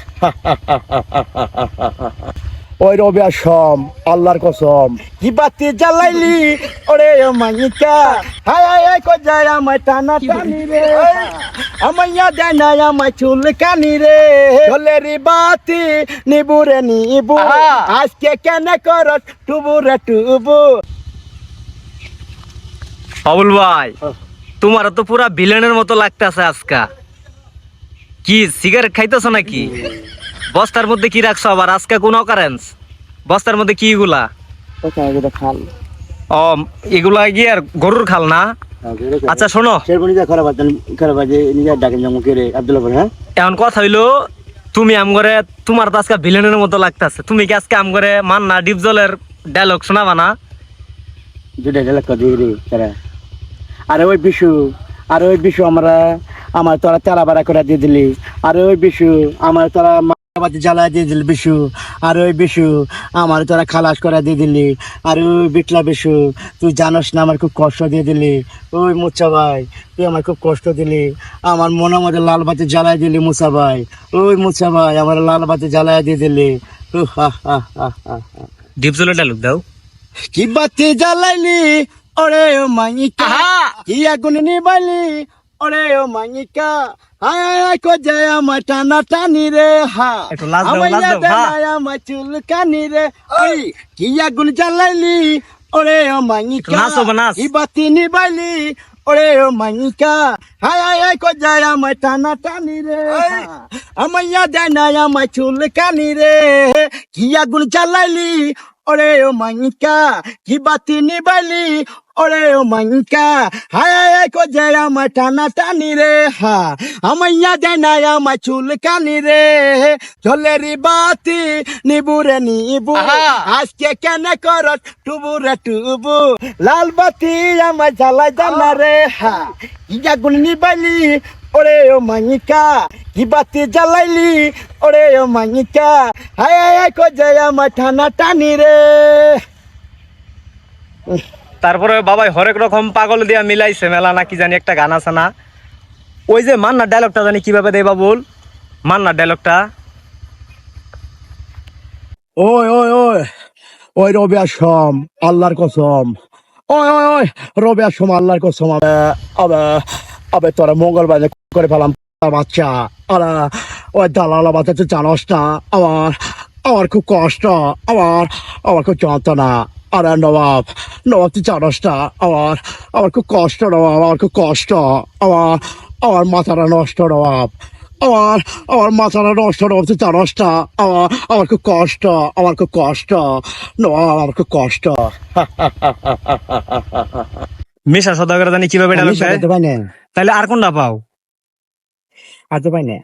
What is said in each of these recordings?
ওই রবি আসম আল্লাহর কসম। কি বাতি জ্বালাইলি? ওরে মাইকা হায় হায় হায় কো যায় আমায় টানা টানি রে? আমাইয়া দেয় না আমায় চুল কানি রে। চলে রে বাতি নিবুরে নিবু। আজকে কেন করত টুবু রে টুবু। বাবুল ভাই তোমার তো পুরা ভিলেনের মতো লাগতেছে আজকা। কি সিগারেট খাইতেছো নাকি? বস্তার মধ্যে কি রাখছো আবার? আজকে কোন অকারেন্স বস্তার মধ্যে কি এগুলা? খাল। ও এগুলা গিয়ে আর গরুর খাল না? আচ্ছা শোনো। হ্যাঁ? এখন কথা হইল তুমি আম করে তোমার তো আজকে ভিলেনের মতো লাগতেছে। তুমি কি আজকে আম করে মান্না ডিপ জলের ডায়লগ শোনাবা না? দুটা তারা। আরে ওই বিশু আরে ওই বিশু আমরা আমার তোরা তেরা বাড়া করে দিয়ে দিলি। আর ওই বিশু আমার তোরা বাতি জ্বালা দিয়ে দিলি বিশু। আর ওই বিশু আমার তোরা খালাস করে দিয়ে দিলি। আর ওই বিটলা বিশু তুই জানোস না আমার খুব কষ্ট দিয়ে দিলি। ওই মুচা ভাই তুই আমার খুব কষ্ট দিলি। আমার মনের মধ্যে লাল বাতি জ্বালাই দিলি মুসা ভাই। ওই মুচা ভাই আমার লাল বাতি জ্বালাই দিয়ে দিলি। উহ, হা হা হা হা হা। ডিপ জলের ডায়লগ দাও। কি বাতি জ্বালাইলি? ওরে মাইকা আহা! কি আগুন নিবাইলি? ওরে ও মাইকা হায় হায় কো যায় আমার টানা টানি রে হা। আমার আমার চুল কানি রে ওই কি আগুন জ্বালাইলি ওরে ও মাইকা। কি বাতি নিবাইলি ওরে ও মাইকা হায় হায় কো যায় আমার টানা টানি রে ইয়াদে নাই আমার চুল কানি রে কি আগুন জ্বালাইলি ওরে ও মাইকা কি বাতি নিবাইলি ওরে ও মাইকা হায় হায় কো যায় আমার টানা টানি রে হা। আমাইয়া না আমার চুল কানি রে চলে রে বাতি নিবুরে নিবু। আজকে কেন করত টুবু রে টুবু? লাল বাতি আমার জ্বালাই জানা রে হা। ইয়া গুণ নিবাইলি ওরে ও মাইকা কি বাতি জ্বালাইলি ওরে ও মাইকা হায় হায় কো যায় আমার টানা টানি রে। তারপরে বাবাই হরেক রকম পাগল দিয়া মিলাইছে, মেলা না কি জানি একটা গান আছে না। ওই যে মান্নার ডায়লগটা জানি কীভাবে দেয় বাবুল? মান্নার ডায়লগটা ওই ওই ওই ওই রবি আসম আল্লাহর কসম। ওই ওই ওই, রবি আসম আল্লাহর কসম। আবে আবে তোরা মঙ্গলবার করে ফেলাম বাচ্চা। আরে, ওই দালালা বাচ্চা তুই জানোস না, আমার আমার খুব কষ্ট, আমার আমার খুব যন্ত্রণা। আরে নবাব নবাব তুই জানোস না আমার আমার খুব কষ্ট নবাব আমার খুব কষ্ট আমার আমার মাথাটা নষ্ট নবাব আমার আমার মাথাটা নষ্ট নবাব তুই জানোস না আমার আমার খুব কষ্ট আমার খুব কষ্ট নবাব আমার খুব কষ্ট। মিশা সদাগর জানি কীভাবে না তাহলে আর কোনটা পাও? আর তো পাই না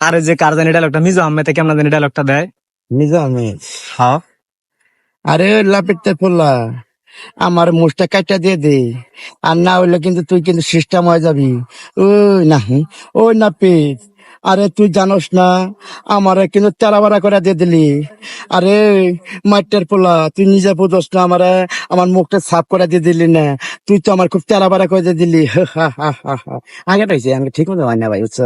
আরে যে কার জানি ডায়লগটা মিজো আহমেদে কেমন জানি ডায়লগটা দেয়? নিজে আমি হ্যাঁ। আরে লাপিতে পড়লা আমার মুখটা কাটা দিয়ে দে। আর না হইলে কিন্তু তুই কিন্তু সিস্টেম হয়ে যাবি। ওই না ওই না পেট আরে তুই জানোস না, আমারে কিন্তু তেরা বাড়া করে দিয়ে দিলি। আরে মাইটের পোলা তুই নিজে বুঝোস না আমারে, আমার মুখটা সাফ করে দিয়ে দিলি না। তুই তো আমার খুব তেরা বাড়া করে দিয়ে দিলি। আগেটা হয়েছে আমি ঠিক মতো হয় না ভাই, বুঝছ?